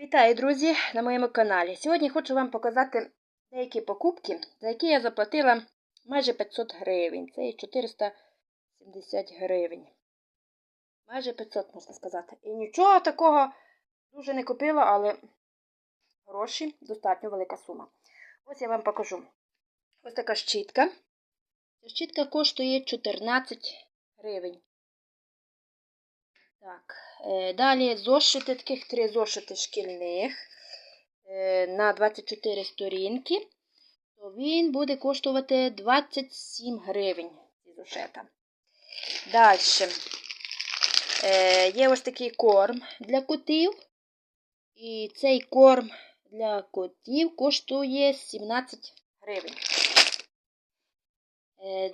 Вітаю, друзі, на моєму каналі. Сьогодні хочу вам показати деякі покупки, за які я заплатила майже 500 гривень. Це є 470 гривень. Майже 500, можна сказати. І нічого такого дуже не купила, але гроші достатньо велика сума. Ось я вам покажу. Ось така щітка. Щітка коштує 14 гривень. Так, е, далі зошити, таких три зошити шкільних е, на 24 сторінки, то він буде коштувати 27 гривень зошита. Далі е, є ось такий корм для котів. І цей корм для котів коштує 17 гривень.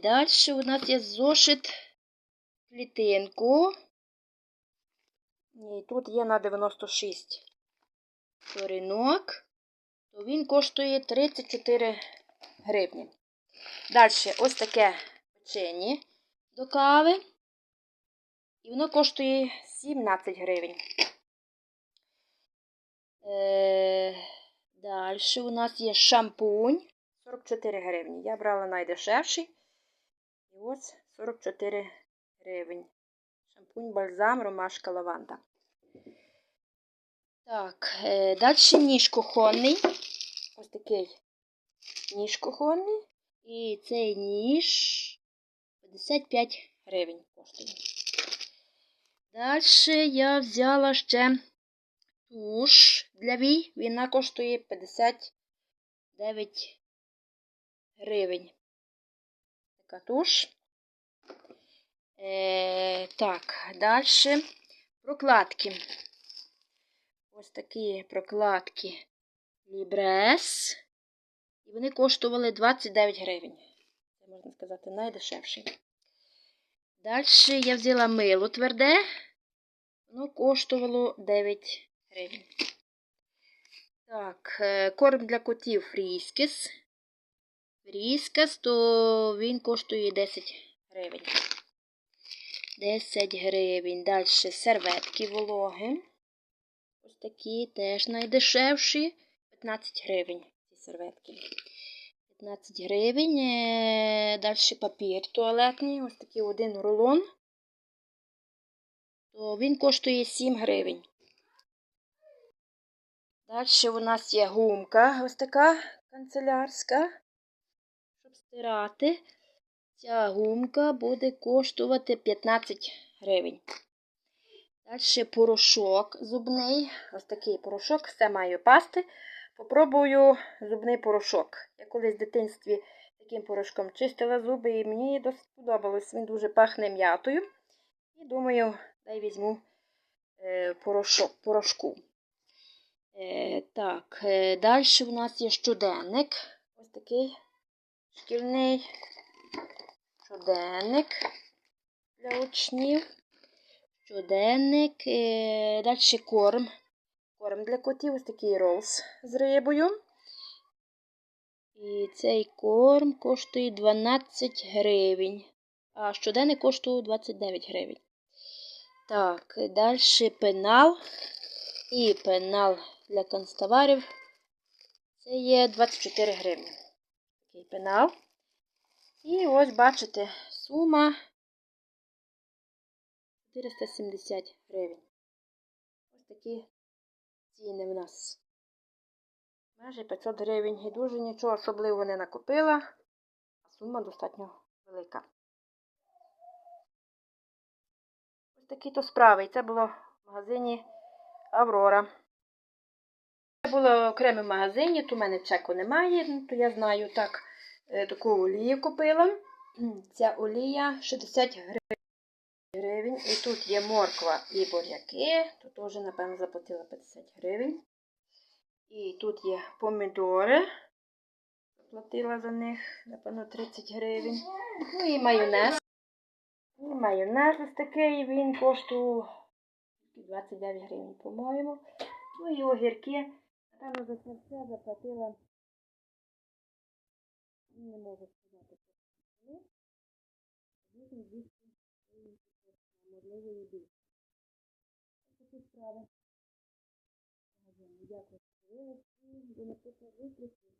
Далі у нас є зошит клітинку. І тут є на 96 сторінок, то він коштує 34 гривні. Далі ось таке печені до кави. І воно коштує 17 гривень. Е, Далі у нас є шампунь 44 гривні. Я брала найдешевший. І ось 44 гривень. Шампунь, бальзам, ромашка, лаванда. Так, е, далі ніж кухонний. Ось такий ніж кухонний. І цей ніж 55 гривень коштує. Далі я взяла ще туш для вій. Вона коштує 59 гривень. Така туш. Е, Так, далі прокладки. Ось такі прокладки Libres. І вони коштували 29 гривень. Це, можна сказати, найдешевший. Далі я взяла мило тверде. Воно коштувало 9 гривень. Так, е, корм для котів Фріскес. Фріскес, то він коштує 10 гривень. 10 гривень. Далі серветки вологи. Ось такі теж найдешевші. 15 гривень. Ці серветки. 15 гривень. Е, Далі папір туалетний. Ось такий один рулон. То він коштує 7 гривень. Далі у нас є гумка, ось така канцелярська, щоб стирати. Ця гумка буде коштувати 15 гривень. Далі порошок зубний. Ось такий порошок, все маю пасти. Попробую зубний порошок. Я колись в дитинстві таким порошком чистила зуби і мені досить сподобалось. Він дуже пахне м'ятою. І думаю, дай візьму е, порошок, порошку. Е, так, е, далі у нас є щоденник. Ось такий шкільний щоденник для учнів. Щоденник. Е, далі корм. Корм для котів, ось такий ролс з рибою. І цей корм коштує 12 гривень. А щоденник коштує 29 гривень. Так, далі пенал. І пенал для канцтоварів. Це є 24 гривні. Такий пенал. І ось бачите, сума 470 гривень. Ось такі ціни в нас. Майже 500 гривень. І дуже нічого особливого не накупила, а сума достатньо велика. Ось такі то справи. І це було в магазині Аврора. Це було в окремому магазині, то в мене чеку немає, ну, то я знаю так. Е, таку олію купила. Ця олія 60 гривень. І тут є морква і буряки. Тут теж, напевно, заплатила 50 гривень. І тут є помідори. Заплатила за них, напевно, 30 гривень. Ну і майонез. І майонез ось такий, він коштує 29 гривень, по-моєму. Ну і огірки. Напевно, за це все заплатила. Не можу сказати, що Вісім 200 гривень, можливо, і більше. Такі справи. Дякую, що дивилися. До наступних зустрічей.